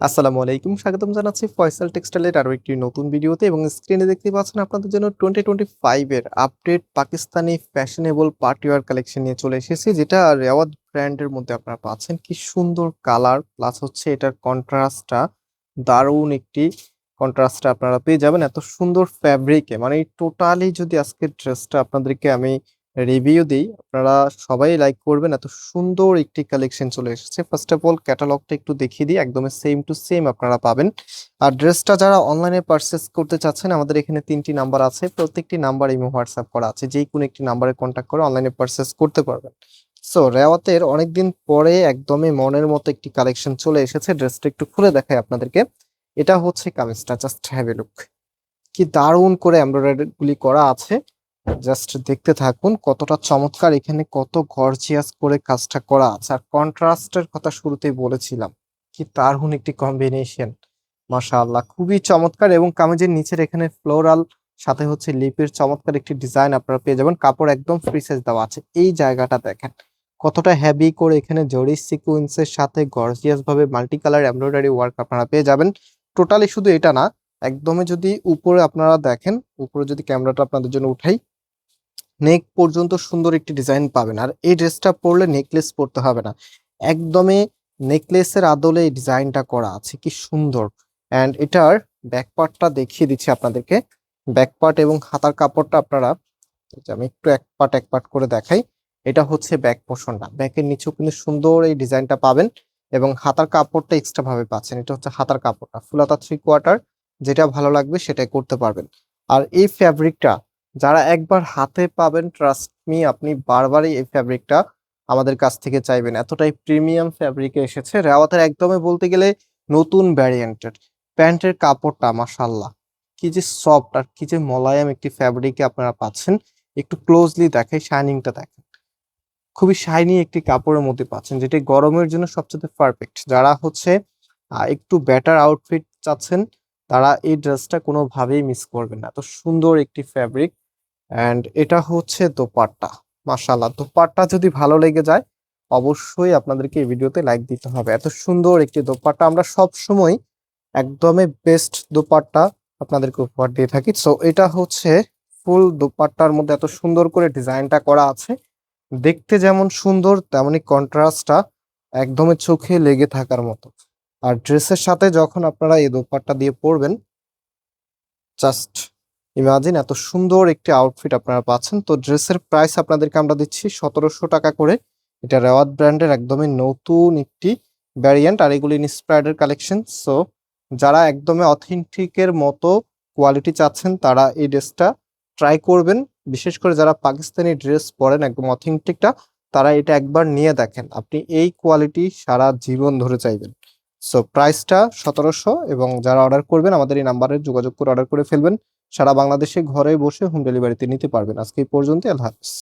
আসসালামু আলাইকুম, স্বাগতম জানাচ্ছি ফয়সাল টেক্সটাইলের আরও একটি নতুন ভিডিওতে এবং স্ক্রিনে দেখতে পাচ্ছেন আপনাদের জন্য টোয়েন্টি টোয়েন্টি ফাইভ এর update Pakistani fashionable party wear collection নিয়ে চলে এসেছি, যেটা রেওয়াদ ব্র্যান্ডের মধ্যে আপনারা পাচ্ছেন। কি সুন্দর কালার প্লাস হচ্ছে এটার কন্ট্রাস্টটা দারুণ একটি কন্ট্রাস্টটা আপনারা পেয়ে যাবেন। এত সুন্দর ফ্যাব্রিকে মানে টোটালি যদি আজকের ড্রেসটা আপনাদেরকে আমি রিভিউ দিই। আপনারা সবাই লাইক করবেন। এত সুন্দর একটি কালেকশন চলে এসেছে। ফার্স্ট অফ অল ক্যাটালগটা একটু দেখিয়ে দিই। একদম সেম টু সেম আপনারা পাবেন। আর ড্রেসটা যারা অনলাইনে পারচেস করতে চাচ্ছেন, আমাদের এখানে তিনটি নাম্বার আছে। প্রত্যেকটি নাম্বার ইমো হোয়াটসঅ্যাপ করা আছে। যে কোনো একটি নাম্বারে কন্ট্যাক্ট করে অনলাইনে পারচেস করতে পারবেন। সো রেওয়াতের অনেকদিন পরে একদমই মনের মতো একটি কালেকশন চলে এসেছে। ড্রেসটা একটু খুলে দেখাই আপনাদেরকে। এটা হচ্ছে কামিজটা। জাস্ট হ্যাভ এ লুক কি দারুণ করে এমব্রয়ডারি গুলি করা আছে। জাস্ট দেখতে থাকুন কতটা চমৎকার এখানে কত গর্জিয়াস করে কাজটা করা আছে। আর কন্ট্রাস্টের কথা শুরুতেই বলেছিলাম কি দারুণ একটি কম্বিনেশন মাশাআল্লাহ, খুবই চমৎকার এবং কামিজের নিচের এখানে ফ্লোরাল সাথে হচ্ছে লিপের চমৎকার একটি ডিজাইন আপনারা পেয়ে যাবেন। কাপড় একদম ফ্রি সাইজ দেওয়া আছে। এই জায়গাটা দেখেন, কতটা হেভি করে এখানে জরি সিকুয়েন্সের সাথে গর্জিয়াস ভাবে মাল্টি কালার এমব্রয়ডারি ওয়ার্ক আপনারা পেয়ে যাবেন। টোটালি শুধু এটা না, একদমই যদি উপরে আপনারা দেখেন, উপরে যদি ক্যামেরাটা আপনাদের জন্য উঠাই নেক পর্যন্ত সুন্দর একটি ডিজাইন পাবেন। আর এই ড্রেসটা পরলে নেকলেস পরতে হবে না। একদমই নেকলেসের আদলে এই ডিজাইনটা করা আছে। কি সুন্দর। অ্যান্ড এটার ব্যাক পার্টটা দেখিয়ে দিচ্ছি আপনাদেরকে। ব্যাক পার্ট এবং হাতার কাপড়টা আপনারা আমি একটু এক পার্ট এক পার্ট করে দেখাই। এটা হচ্ছে ব্যাক পোর্শনটা ব্যাকের নিচেও কিন্তু সুন্দর এই ডিজাইনটা পাবেন এবং হাতার কাপড়টা এক্সট্রা ভাবে পাচ্ছেন। এটা হচ্ছে হাতার কাপড়টা। ফুলাতা থ্রি কোয়ার্টার যেটা ভালো লাগবে সেটাই করতে পারবেন। আর এই ফ্যাব্রিকটা যারা একবার হাতে পাবেন ট্রাস্ট মি আপনি বারবারই এই ফ্যাব্রিকটা আমাদের কাছ থেকে চাইবেন। এতটাই প্রিমিয়াম ফ্যাব্রিকে এসেছে। রেওয়াতের একদমই বলতে গেলে নতুন ভ্যারিয়েন্টের প্যান্টের কাপড়টা মাসাল্লাহ কি যে সফট আর কি যে মোলায়েম একটি ফ্যাব্রিকে আপনারা পাচ্ছেন। একটু ক্লোজলি দেখাই শাইনিংটা দেখেন খুবই শাইনি একটি কাপড়ের মধ্যে পাচ্ছেন, যেটি গরমের জন্য সবচেয়ে পারফেক্ট যারা হচ্ছে একটু বেটার আউটফিট চাচ্ছেন তারা এই ড্রেসটা কোনোভাবেই মিস করবেন না। এত সুন্দর একটি ফ্যাব্রিক অ্যান্ড এটা হচ্ছে দোপাট্টা মাশাল্লাহ দোপাট্টা যদি ভালো লেগে যায়, অবশ্যই আপনাদেরকে এই ভিডিওতে লাইক দিতে হবে। এত সুন্দর একটি দোপাট্টা, আমরা সব সময় একদমই বেস্ট দোপাট্টা আপনাদেরকে উপহার দিয়ে থাকি। সো এটা হচ্ছে ফুল দোপাট্টার মধ্যে এত সুন্দর করে ডিজাইনটা করা আছে। দেখতে যেমন সুন্দর তেমনই কন্ট্রাস্টটা একদমই চোখে লেগে থাকার মতো। আর ড্রেসের সাথে যখন আপনারা এই দোপাট্টা দিয়ে পরবেন জাস্ট ইমাজিন এত সুন্দর একটি আউটফিট আপনারা পাচ্ছেন। তো ড্রেসের প্রাইস আপনাদেরকে আমরা দিচ্ছি সতেরোশো টাকা করে। এটা রেওয়াত ব্র্যান্ডের একদমই নতুন একটি ভ্যারিয়েন্ট আর এগুলি ইন্সপায়ার্ডের কালেকশন সো যারা একদমই অথেন্টিকের মতো কোয়ালিটি চাচ্ছেন, তারা এই ড্রেসটা ট্রাই করবেন। বিশেষ করে যারা পাকিস্তানি ড্রেস পরেন, একদম অথেন্টিকটা তারা এটা একবার নিয়ে দেখেন। আপনি এই কোয়ালিটি সারা জীবন ধরে চাইবেন। সো প্রাইসটা সতেরোশো এবং যারা অর্ডার করবেন, আমাদের এই নাম্বারে যোগাযোগ করে অর্ডার করে ফেলবেন। সারা বাংলাদেশে ঘরে বসে হোম ডেলিভারিতে নিতে পারবেন। আজকে এই পর্যন্ত আল্লাহ হাফিজ।